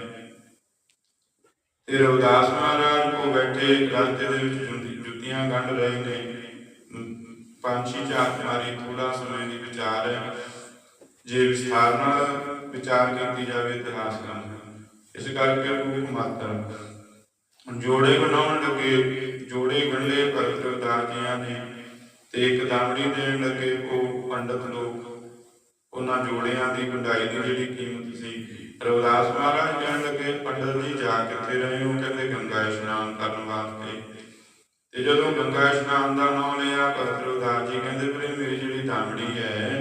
A: ਤੇ ਰਵਿਦਾਸ ਮਹਾਰਾਜ ਕੋ ਬੈਠੇ ਰਸਤੇ ਦੇ ਵਿੱਚ ਜੁੱਤੀਆਂ ਗੰਢ ਰਹੇ ਨੇ। ਪੰਛੀ ਝਾਤ ਮਾਰੀ ਥੋੜਾ ਸਮੇਂ ਦੀ ਵਿਚਾਰ ਹੈ। ਜੇ ਵਿਸਥਾਰ ਨਾਲ ਵਿਚਾਰ ਕੀਤੀ ਜਾਵੇ ਇਤਿਹਾਸ ਦਾ ਇਸ ਕਰਕੇ ਰੂਪ ਮਾਤਰ ਜੋੜੇ ਬਣਾਉਣ ਲੱਗੇ, ਜੋੜੇ ਗੰਢੇ ਭਗਤ ਰਵਿਦਾਸ ਨੇ ਤੇ ਇੱਕ ਦਾਮੜੀ ਦੇਣ ਲੱਗੇ ਉਹ ਪੰਡਤ ਲੋਕ। ਉਹਨਾਂ ਜੋੜਿਆਂ ਦੀ ਵੰਡਾਈ ਦੀ ਜਿਹੜੀ ਕੀਮਤ ਸੀ। ਰਵਿਦਾਸ ਮਹਾਰਾਜ ਕਿੱਥੇ ਰਹੇ ਹੋ ਕਹਿੰਦੇ ਗੰਗਾ ਇਸ਼ਨਾਨ ਕਰਨ ਵਾਸਤੇ। ਤੇ ਜਦੋਂ ਗੰਗਾ ਇਸ਼ਨਾਨ ਦਾ ਨਾਮ ਲਿਆ, ਭਗਤ ਰਵਿਦਾਸ ਜੀ ਕਹਿੰਦੇ, ਵੀਰੇ, ਮੇਰੀ ਜਿਹੜੀ ਦਾਮੜੀ ਹੈ,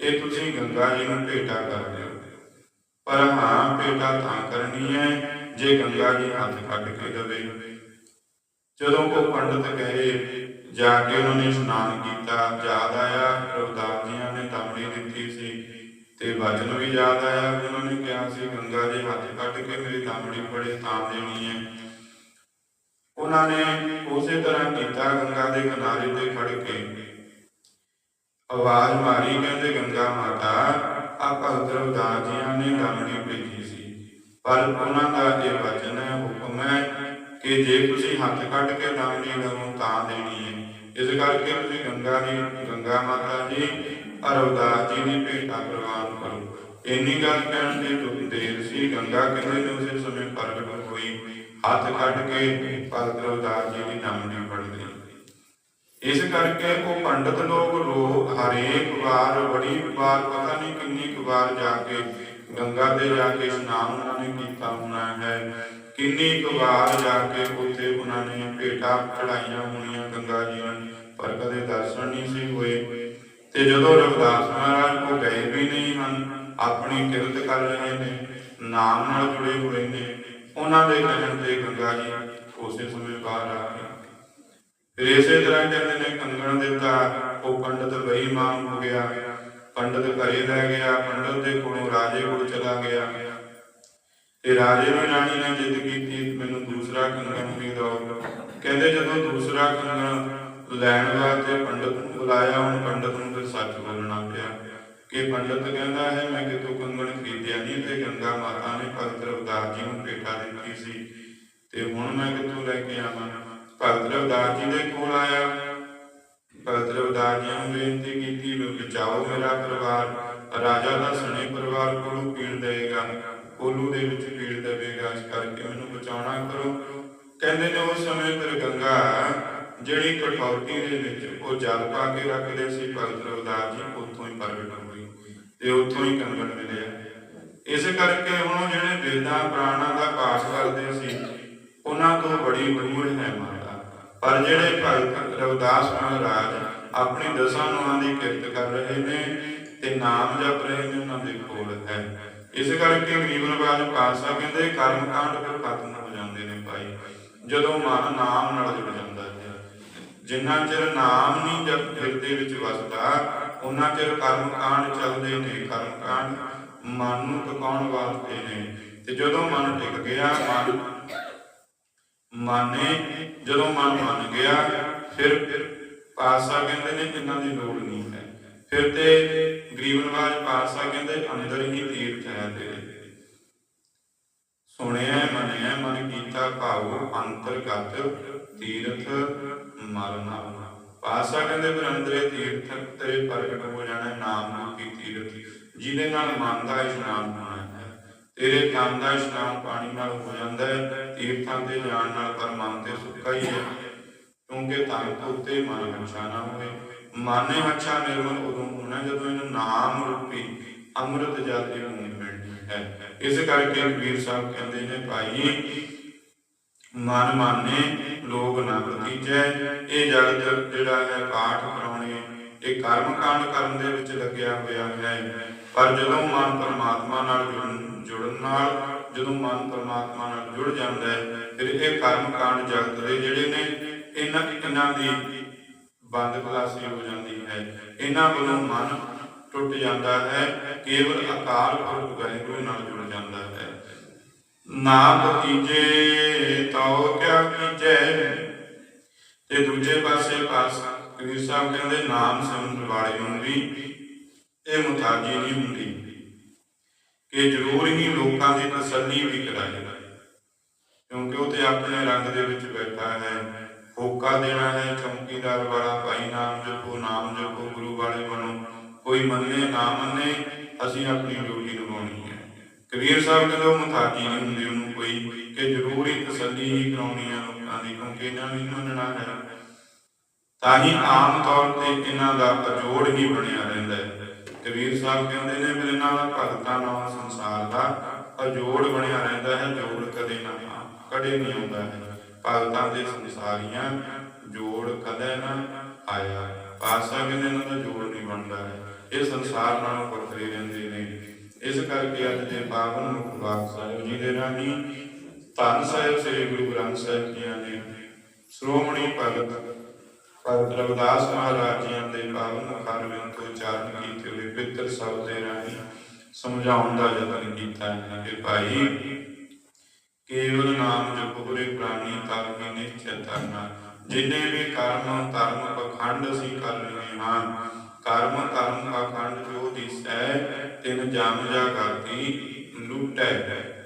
A: ਇਹ ਤੁਸੀਂ ਗੰਗਾ ਜੀ ਨੂੰ ਭੇਟਾ ਕਰ ਦਿਓ। ਪਰ ਹਾਂ, ਭੇਟਾ ਤਾਂ ਕਰਨੀ ਹੈ, ਜੇ ਗੰਗਾ ਜੀ ਹੱਥ ਕੱਢ ਕੇ ਦੇਵੇ। ਜਦੋਂ ਉਹ ਪੰਡਤ ਗਏ, ਜਾ ਕੇ ਉਹਨਾਂ ਨੇ ਇਸ਼ਨਾਨ ਕੀਤਾ, ਯਾਦ ਆਇਆ ਰਵਿਦਾਸ ਜੀ ਤੇ ਵਚਨ ਵੀ ਯਾਦ ਆਇਆ ਵੀ ਉਹਨਾਂ ਨੇ ਕਿਹਾ ਸੀ, ਗੰਗਾ ਜੀ ਹੱਥ ਕੱਢ ਕੇ ਮੇਰੀ ਦਾਮੜੀ ਫੜੇ ਤਾਂ ਦੇਣੀ ਹੈ। ਉਹਨਾਂ ਨੇ ਉਸੇ ਤਰ੍ਹਾਂ ਕੀਤਾ ਗੰਗਾ ਦੇ ਕਿਨਾਰੇ ਤੇ ਖੜ ਕੇ। ਆਵਾਜ਼ ਮਾਰੀ, ਕਹਿੰਦੇ, ਗੰਗਾ ਮਾਤਾ ਆ ਭਗਤ ਰਵਿਦਾਸ ਜੀਆਂ ਨੇ ਦਾਮੜੀ ਭੇਜੀ ਸੀ, ਪਰ ਉਹਨਾਂ ਦਾ ਇਹ ਵਚਨ ਹੈ, ਹੁਕਮ ਹੈ ਕਿ ਜੇ ਤੁਸੀਂ ਹੱਥ ਕੱਢ ਕੇ ਦਾਮੜੀ ਲਵੋ ਤਾਂ ਦੇਣੀ ਹੈ। ਇਸ ਕਰਕੇ ਤੁਸੀਂ ਗੰਗਾ ਦੀ, ਗੰਗਾ ਮਾਤਾ ਜੀ ਰਵਦਾਸ ਜੀ ਦੀ ਭੇਟਾ ਕਰਵਾ ਕਰੋ। ਇੰਨੀ ਗੱਲ ਕਹਿਣ ਦੇ ਦੁੱਖ ਦੇਰ ਸੀ, ਗੰਗਾ ਕਹਿੰਦੇ ਨੇ ਉਸੇ ਸਮੇਂ ਪ੍ਰਗਟ ਹੋਈ? ਹੱਥ ਕੱਢ ਕੇ ਭਗਤ ਜੀ ਦੀ ਨਾਮਣੀ ਪੜ ਗਈ। ਇਸ ਕਰਕੇ ਉਹ ਪੰਡਤ ਲੋਕ ਰੋ ਹਰੇਕ ਵਾਰ, ਬੜੀ ਵਾਰ, ਪਤਾ ਨਹੀਂ ਕਿੰਨੀ ਕੁ ਵਾਰ ਜਾ ਕੇ ਗੰਗਾ ਤੇ ਜਾ ਕੇ ਇਸ਼ਨਾਨ ਉਹਨਾਂ ਨੇ ਕੀਤਾ ਹੋਣਾ ਹੈ। ਕਿੰਨੀ ਕੁ ਵਾਰ ਜਾ ਕੇ ਉੱਥੇ ਉਹਨਾਂ ਨੇ ਭੇਟਾ ਚੜਾਈਆਂ ਹੋਣੀਆਂ, ਗੰਗਾ ਜੀ ਨੂੰ। ਪਰ ਕਦੇ ਦਰਸ਼ਨ ਨਹੀਂ ਸੀ ਹੋਏ। ਤੇ ਜਦੋਂ ਰਵਿਦਾਸ ਮਹਾਰਾਜ ਕੋ ਗਏ ਵੀ ਨਹੀਂ ਹਨ, ਆਪਣੀ ਕਿਰਤ ਕਰ ਰਹੇ ਨੇ, ਨਾਮ ਨਾਲ ਜੁੜੇ ਹੋਏ ਨੇ, ਉਹਨਾਂ ਦੇ ਕਹਿਣ ਤੇ ਗੰਗਾ ਜੀ ਉਸੇ ਸਮੇਂ ਬਾਹਰ ਆ ਗਏ। ਫਿਰ ਇਸੇ ਤਰ੍ਹਾਂ ਕਹਿੰਦੇ ਨੇ, ਕੰਗਣ ਦਿੱਤਾ ਉਹ ਪੰਡਤ ਬੇਈਮਾਨ ਹੋ ਗਿਆ। ਪੰਡਤ ਘਰੇ ਰਹਿ ਗਿਆ, ਪੰਡਤ ਦੇ ਕੋਲੋਂ ਰਾਜੇ ਕੋਲ ਚਲਾ ਗਿਆ। ਤੇ ਰਾਜੇ ਨੂੰ ਰਾਣੀ ਨੇ ਜਿੱਦ ਕੀਤੀ, ਮੈਨੂੰ ਦੂਸਰਾ ਕੰਗਣ ਵੀ ਦਿਓ। ਕਹਿੰਦੇ ਜਦੋਂ ਦੂਸਰਾ ਕੰਗਣ ਲੈਣ ਵਾਸਤੇ ਪੰਡਤ ਨੂੰ ਬੁਲਾਇਆ, ਹੁਣ ਪੰਡਤ ਨੂੰ ਫਿਰ ਸੱਚ ਬੋਲਣਾ ਪਿਆ। ਕਿ ਪੰਡਤ ਕਹਿੰਦਾ ਹੈ, ਮੈਂ ਕਿਤੋਂ ਕੰਗਣ ਖਰੀਦਿਆ ਨਹੀਂ ਤੇ ਗੰਗਾ ਮਾਤਾ ਨੇ ਭਗਤ ਰਵਿਦਾਸ ਜੀ ਨੂੰ ਭੇਟਾ ਦਿੱਤੀ ਸੀ ਤੇ ਹੁਣ ਮੈਂ ਕਿੱਥੋਂ ਲੈ ਕੇ ਆਵਾਂ? ਭਗਤ ਰਵਿਦਾਸ ਜੀ ਦੇ ਕੋਲ ਆਇਆ। ਭਗਤ ਰਵਿਦਾਸ ਜੀ ਨੂੰ ਬੇਨਤੀ ਕੀਤੀ, ਵੀ ਬਚਾਓ ਮੇਰਾ ਪਰਿਵਾਰ। ਰਾਜਾ ਦਾ ਸਣੇ ਪਰਿਵਾਰ ਕੋਲੋਂ ਪੀੜ ਦੇਵੇਗਾ, ਕੋਲੂ ਦੇ ਵਿੱਚ ਪੀੜ ਦੇਵੇਗਾ। ਇਸ ਕਰਕੇ ਮੈਨੂੰ ਬਚਾਉਣਾ ਕਰੋ। ਕਹਿੰਦੇ ਨੇ, ਉਸ ਸਮੇਂ ਫਿਰ ਗੰਗਾ ਜਿਹੜੀ ਕਠੌਤੀ ਦੇ ਵਿੱਚ ਉਹ ਜਲ ਪਾ ਕੇ ਰੱਖਦੇ ਸੀ ਭਗਤ ਰਵਿਦਾਸ ਜੀ, ਉੱਥੋਂ ਹੀ ਪ੍ਰਗਟ ਹੋਈ ਤੇ ਉੱਥੋਂ ਹੀ ਕੰਗਣ ਮਿਲਿਆ। ਇਸੇ ਕਰਕੇ ਹੁਣ ਜਿਹੜੇ ਵੇਦਾਂ ਪ੍ਰਾਣਾਂ ਦਾ ਪਾਠ ਕਰਦੇ ਸੀ, ਉਹਨਾਂ ਤੋਂ ਬੜੀ ਦੂਰ ਹੈ ਮਾਤਾ। ਪਰ ਜਿਹੜੇ ਭਗਤ ਰਵਿਦਾਸ ਮਹਾਰਾਜ ਆਪਣੀ ਦਸਾਂ ਨੂੰਹਾਂ ਦੀ ਕਿਰਤ ਕਰ ਰਹੇ ਨੇ ਤੇ ਨਾਮ ਜਪ ਰਹੇ ਨੇ ਉਹਨਾਂ ਦੇ ਕੋਲ ਹੈ। ਇਸ ਕਰਕੇ ਗਰੀਬ ਨਵਾਜ ਪਾਤਸ਼ਾਹ ਕਹਿੰਦੇ, ਕਰਮ ਕਾਂਡ ਫਿਰ ਖਤਮ ਹੋ ਜਾਂਦੇ ਨੇ ਭਾਈ। ਜਦੋਂ ਮਨ ਨਾਮ ਨਾਲ ਜੁੜ ਜਾਂਦਾ ਜਿੰਨਾ ਚਿਰ ਨਾਮ ਨਹੀਂ ਜਪ ਹਿਰਦੇ ਵਿੱਚ ਵਸਦਾ ਉਹਨਾਂ ਚਿਰ ਕਰਮ ਕਾਂਡ ਚੱਲਦੇ ਨੇ, ਕਰਮ ਕਾਂਡ ਮਨ ਨੂੰ ਟਿਕਾਉਣ ਵਾਸਤੇ ਨੇ। ਤੇ ਜਦੋਂ ਮਨ ਟਿਕ ਗਿਆ, ਮਨ ਮਾਨੇ, ਜਦੋਂ ਮਨ ਮੰਨ ਗਿਆ, ਫਿਰ ਪਾਸਾ ਕਹਿੰਦੇ ਨੇ ਇਹਨਾਂ ਦੀ ਲੋੜ ਨਹੀਂ ਹੈ। ਫਿਰ ਤੇ ਗਰੀਬ ਨਵਾਜ ਪਾਸਾ ਕਹਿੰਦੇ, ਅੰਦਰ ਹੀ ਤੀਰਥ ਹੈ ਤੇਰੇ। ਸੁਣਿਆ, ਮੰਨਿਆ, ਮਨ ਕੀਤਾ ਭਾਉ ਅੰਤਰਗਤ ਤੀਰਥ ਮਰਨਾ ਪਾਸਾ ਕਹਿੰਦੇ ਫਿਰ ਅੰਦਰੇ ਤੀਰਥ ਤੇਰੇ ਪ੍ਰਗਟ ਹੋ ਜਾਣਾ, ਨਾਮ ਰੂਪੀ ਤੀਰਥ। ਜਿਹਦੇ ਨਾਲ ਮਨ ਦਾ ਇਸ਼ਨਾਨ ਹੋਣਾ ਹੈ। ਤੇਰੇ ਤਨ ਦਾ ਇਸ਼ਨਾਨ ਪਾਣੀ ਨਾਲ ਹੋ ਜਾਂਦਾ ਹੈ। ਤੀਰਥਾਂ ਤੇ ਜਾਣ ਨਾਲ ਪਰ ਮਨ ਤੇ ਸੁੱਕਾ ਹੀ ਹੈ। ਕਿਉਂਕਿ ਤਨ ਉੱਤੇ ਮਨ ਅੱਛਾ ਨਾ ਹੋਵੇ। ਮਨ ਅੱਛਾ ਨਿਰਮਲ ਉਦੋਂ ਹੋਣਾ ਜਦੋਂ ਇਹਨੂੰ ਨਾਮ ਰੂਪੀ ਅੰਮ੍ਰਿਤ ਜਲ ਦੀ ਬੂੰਦ ਹੈ। ਇਸ ਕਰਕੇ ਕਬੀਰ ਸਾਹਿਬ ਕਹਿੰਦੇ ਨੇ, ਭਾਈ ਮਨ ਮਾਨੇ ਲੋਕ ਨਾ ਭਤੀਜੈ ਇਹ ਜਗਤ ਜਿਹੜਾ ਹੈ ਪਾਠ ਕਰਾਉਣੇ, ਇਹ ਕਰਮ ਕਾਂਡ ਕਰਨ ਦੇ ਵਿੱਚ ਲੱਗਿਆ ਹੋਇਆ ਹੈ। ਪਰ ਜਦੋਂ ਮਨ ਪਰਮਾਤਮਾ ਨਾਲ ਜੁੜਨ ਜੁੜਨ ਨਾਲ, ਜਦੋਂ ਮਨ ਪਰਮਾਤਮਾ ਨਾਲ ਜੁੜ ਜਾਂਦਾ ਹੈ, ਫਿਰ ਇਹ ਕਰਮ ਕਾਂਡ ਜਗਤ ਦੇ ਜਿਹੜੇ ਨੇ, ਇਹਨਾਂ ਇਹਨਾਂ ਦੀ ਬੰਦ ਖਲਾਸੀ ਹੋ ਜਾਂਦੀ ਹੈ। ਇਹਨਾਂ ਵੱਲੋਂ ਮਨ ਟੁੱਟ ਜਾਂਦਾ ਹੈ, ਕੇਵਲ ਅਕਾਲ ਪੁਰਖ ਵਾਹਿਗੁਰੂ ਨਾਲ ਜੁੜ ਜਾਂਦਾ ਹੈ। ਨਾ ਭਤੀਜੇ ਤਉ ਕਿਆ ਕੀਜੈ? ਤੇ ਦੂਜੇ ਪਾਸੇ ਪਾਸ ਕਬੀਰ ਸਾਹਿਬ ਕਹਿੰਦੇ, ਨਾਮ ਸਿਮਰਨ ਵਾਲੇ ਨੂੰ ਵੀ ਇਹ ਮੁਤਾਜੀ ਨਹੀਂ ਹੁੰਦੀ। ਕਿ ਜ਼ਰੂਰ ਹੀ ਲੋਕਾਂ ਦੀ ਤਸੱਲੀ ਵੀ ਕਰਾਏ ਕਿਉਂਕਿ ਉਹ ਤੇ ਆਪਣੇ ਰੰਗ ਦੇ ਵਿੱਚ ਬੈਠਾ ਹੈ, ਹੋਕਾ ਦੇਣਾ ਹੈ, ਚਮਕੀਦਾਰ ਵਾਲਾ ਭਾਈ ਨਾਮ ਜਪੋ ਨਾਮ ਜਪੋ, ਗੁਰੂ ਵਾਲੇ ਬਣੋ। ਕੋਈ ਮੰਨੇ, ਨਾ ਮੰਨੇ, ਅਸੀਂ ਆਪਣੀ ਡਿਊਟੀ ਨੂੰ ਕਬੀਰ ਸਾਹਿਬ ਕਹਿੰਦੇ ਉਹ ਨਹੀਂ ਹੁੰਦੀ ਉਹਨੂੰ ਕੋਈ ਕਿ ਜ਼ਰੂਰ ਤਸੱਲੀ ਹੀ ਕਰਾਉਣੀ ਹੈ ਲੋਕਾਂ ਦੀ, ਕਿਉਂਕਿ ਇਹਨਾਂ ਨੂੰ ਮੰਨਣਾ ਹੈ। ਤਾਂ ਹੀ ਆਮ ਤੌਰ ਤੇ ਇਹਨਾਂ ਦਾ ਅਜੋੜ ਹੀ ਬਣਿਆ ਰਹਿੰਦਾ ਹੈ। ਕਬੀਰ ਸਾਹਿਬ ਕਹਿੰਦੇ ਨੇ, ਫਿਰ ਇਹਨਾਂ ਭਗਤਾਂ ਨਾਲ ਸੰਸਾਰ ਦਾ ਅਜੋੜ ਬਣਿਆ ਰਹਿੰਦਾ ਹੈ, ਜੋੜ ਕਦੇ ਨਾ ਕਦੇ ਨਹੀਂ ਆਉਂਦਾ ਹੈ। ਭਗਤਾਂ ਦੇ ਸੰਸਾਰੀਆਂ ਜੋੜ ਕਦੇ ਨਾ ਆਇਆ। ਪਾਸਾ ਕਹਿੰਦੇ ਇਹਨਾਂ ਦਾ ਜੋੜ ਨਹੀਂ ਬਣਦਾ ਹੈ। ਇਹ ਸੰਸਾਰ ਨਾਲ ਵੱਖਰੇ ਰਹਿੰਦੇ ਨੇ। ਇਸ ਕਰਕੇ ਅੱਜ ਦੇ ਪਾਵਨ ਮੁਖ ਸਾਹਿਬ ਜੀ ਦੇ ਰਾਹੀਂ ਧੰਨ ਸਾਹਿਬ, ਸ੍ਰੀ ਗੁਰੂ ਗ੍ਰੰਥ ਸਾਹਿਬ ਜੀਆਂ ਨੇ ਸ਼੍ਰੋਮਣੀ ਭਗਤ ਭਗਤ ਰਵਿਦਾਸ ਮਹਾਰਾਜ ਜੀਆਂ ਦੇ ਪਾਵਨ ਮੁਖਾਰ ਵਿੱਚ ਉਚਾਰਨ ਕੀਤੇ ਹੋਏ ਪਿੱਤਰ ਸ਼ਬਦ ਦੇ ਰਾਹੀਂ ਸਮਝਾਉਣ ਦਾ ਯਤਨ ਕੀਤਾ ਹੈ ਕਿ ਭਾਈ, ਕੇਵਲ ਨਾਮ ਜਪੋ ਪੁਰੇ ਪ੍ਰਾਨੀ ਤਾਰਮੀ ਨਿਸ਼ਚੈ ਧਰਨਾ। ਜਿੰਨੇ ਵੀ ਕਰਮ, ਧਰਮ, ਪਖੰਡ ਅਸੀਂ ਕਰ ਰਹੇ ਹਾਂ ਕਰਮ ਕਰਮ ਪਖੰਡ ਜੋ ਦਿਸੈ, ਤਿਨ ਜਮ ਜਾ ਕਰਤੀ ਲੁੱਟੈ।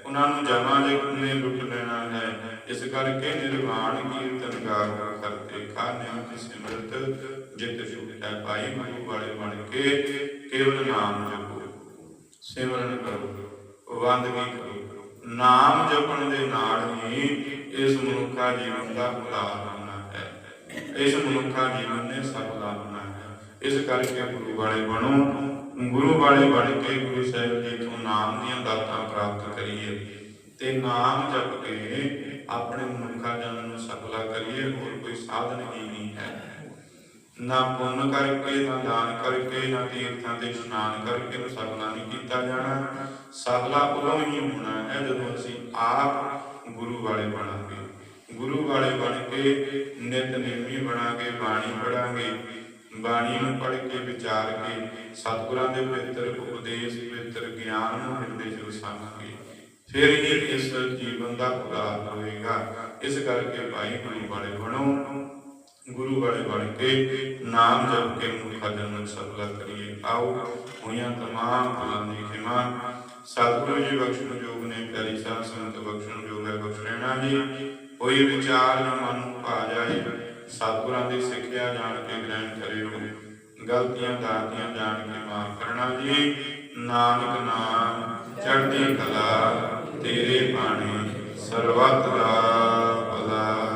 A: ਉਹਨਾਂ ਨੂੰ ਜਮਾ ਜੇ ਨੇ ਲੁੱਟ ਲੈਣਾ ਹੈ। ਇਸ ਕਰਕੇ ਨਿਰਵਾਣ ਕੀਰਤਨ ਗਾਵ ਕਰਤੇ ਖਾਨੇ ਕਿ ਸਿਮਰਤ ਜਿਤ ਛੁਟੈ ਪਾਈ ਗੁਰੂ ਵਾਲੇ ਬਣ ਕੇ ਕੇਵਲ ਨਾਮ ਜਪੋ। ਸਿਮਰਨ ਕਰੋ ਵੰਦਗੀ ਕਰੋ। ਨਾਮ ਜਪਣ ਦੇ ਨਾਲ ਹੀ ਇਸ ਮਨੁੱਖਾ ਜੀਵਨ ਦਾ ਉਦਾਰ ਹੈ। ਇਸ ਮਨੁੱਖਾ ਜੀਵਨ ਨੇ ਸਫਲਾ ਹੋਣਾ ਇਸ ਕਰਕੇ ਗੁਰੂ ਵਾਲੇ ਬਣੋ। ਗੁਰੂ ਵਾਲੇ ਬਣ ਕੇ ਗੁਰੂ ਸਾਹਿਬ ਜੀ ਤੋਂ ਨਾਮ ਦੀਆਂ ਦਾਤਾਂ ਪ੍ਰਾਪਤ ਕਰੀਏ ਤੇ ਨਾਮ ਜਪ ਕੇ ਆਪਣੇ ਮਨੁੱਖਾ ਜਨ ਨੂੰ ਸਫਲਾ ਕਰੀਏ, ਹੋਰ ਕੋਈ ਸਾਧਨ ਹੀ ਨਹੀਂ ਹੈ। ਨਾ ਪੁੰਨ ਕਰਕੇ, ਨਾ ਦਾਨ ਕਰਕੇ, ਨਾ ਤੀਰਥਾਂ ਤੇ ਇਸ਼ਨਾਨ ਕਰਕੇ ਨੂੰ ਸਫਲਾ ਨਹੀਂ ਕੀਤਾ ਜਾਣਾ। ਸਫਲਾ ਉਦੋਂ ਹੀ ਹੋਣਾ ਹੈ ਜਦੋਂ ਅਸੀਂ ਆਪ ਗੁਰੂ ਵਾਲੇ ਬਣਾਂਗੇ। ਗੁਰੂ ਵਾਲੇ ਬਣ ਕੇ ਨਿਤ ਨੇਮੀ ਬਣਾਂਗੇ, ਬਾਣੀ ਪੜਾਂਗੇ। ਬਾਣੀ ਨੂੰ ਪੜ੍ਹ ਕੇ, ਵਿਚਾਰ ਕੇ, ਸਤਿਗੁਰਾਂ ਦੇ ਪਵਿੱਤਰ ਉਪਦੇਸ਼, ਪਵਿੱਤਰ ਗਿਆਨ ਨੂੰ ਹਿਰਦੇ 'ਚ ਵਸਾਵਾਂਗੇ ਫਿਰ ਹੀ ਇਸ ਜੀਵਨ ਦਾ ਉਦਾਰ ਹੋਵੇਗਾ। ਇਸ ਕਰਕੇ ਭਾਈ ਗੁਰੂ ਵਾਲੇ ਬਣੋ, ਗੁਰੂ ਵਾਲੇ ਬਣ ਕੇ ਨਾਮ ਜਪ ਕੇ ਮੁਖਾ ਜਨਮ ਸਫਲਾ ਕਰੀਏ। ਆਓ ਹੋਈਆਂ ਤਮਾਮ ਭੁਲਾਂ ਖਿਮਾ। ਸਤਿਗੁਰੂ ਜੀ ਬਖਸ਼ਣ ਜੋਗ ਨੇ, ਪਿਆਰੀ ਸਾਧ ਸੰਗਤ ਬਖਸ਼ਣ ਜੋਗ ਹੈ ਬਖਸ਼ਣਾ ਜੀ। ਕੋਈ ਵਿਚਾਰ ਨਾ ਮਨ ਨੂੰ ਭਾ ਜਾਏ। ਸਤਿਗੁਰਾਂ ਦੀ ਸਿੱਖਿਆ ਜਾਣ ਕੇ ਗ੍ਰਹਿਣ ਕਰਿਓ। ਗਲਤੀਆਂ ਦਾਤੀਆਂ ਜਾਣ ਕੇ ਮਾਫ ਕਰਨਾ ਜੀ। ਨਾਨਕ ਨਾਮ, ਚੜ੍ਹਦੀ ਕਲਾ, ਤੇਰੇ ਬਾਣੀ ਸਰਬੱਤ ਦਾ